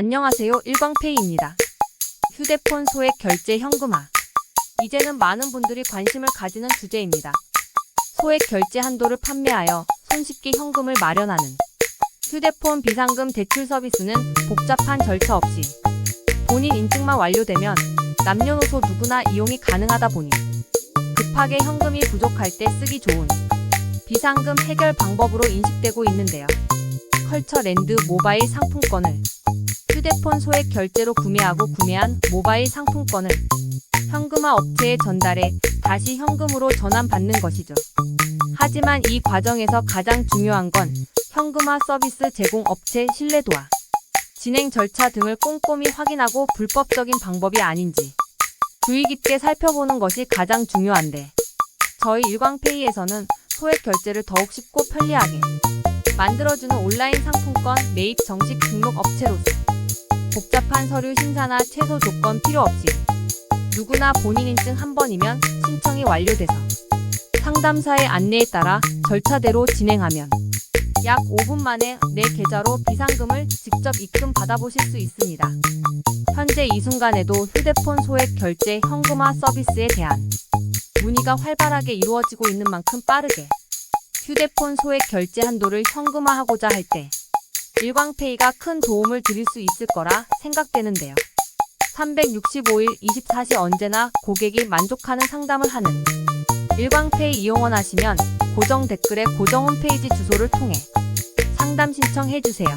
안녕하세요. 일광페이입니다. 휴대폰 소액 결제 현금화. 이제는 많은 분들이 관심을 가지는 주제입니다. 소액 결제 한도를 판매하여 손쉽게 현금을 마련하는 휴대폰 비상금 대출 서비스는 복잡한 절차 없이 본인 인증만 완료되면 남녀노소 누구나 이용이 가능하다 보니 급하게 현금이 부족할 때 쓰기 좋은 비상금 해결 방법으로 인식되고 있는데요. 컬처랜드 모바일 상품권을 휴대폰 소액 결제로 구매하고 구매한 모바일 상품권을 현금화 업체에 전달해 다시 현금으로 전환받는 것이죠. 하지만 이 과정에서 가장 중요한 건 현금화 서비스 제공 업체 신뢰도와 진행 절차 등을 꼼꼼히 확인하고 불법적인 방법이 아닌지 주의 깊게 살펴보는 것이 가장 중요한데 저희 일광페이에서는 소액 결제를 더욱 쉽고 편리하게 만들어주는 온라인 상품권 매입 정식 등록 업체로서 복잡한 서류 심사나 최소 조건 필요 없이 누구나 본인 인증 한 번이면 신청이 완료돼서 상담사의 안내에 따라 절차대로 진행하면 약 5분 만에 내 계좌로 비상금을 직접 입금 받아보실 수 있습니다. 현재 이 순간에도 휴대폰 소액 결제 현금화 서비스에 대한 문의가 활발하게 이루어지고 있는 만큼 빠르게 휴대폰 소액 결제 한도를 현금화하고자 할 때 일광페이가 큰 도움을 드릴 수 있을 거라 생각되는데요. 365일 24시 언제나 고객이 만족하는 상담을 하는 일광페이 이용원 하시면 고정 댓글에 고정 홈페이지 주소를 통해 상담 신청해 주세요.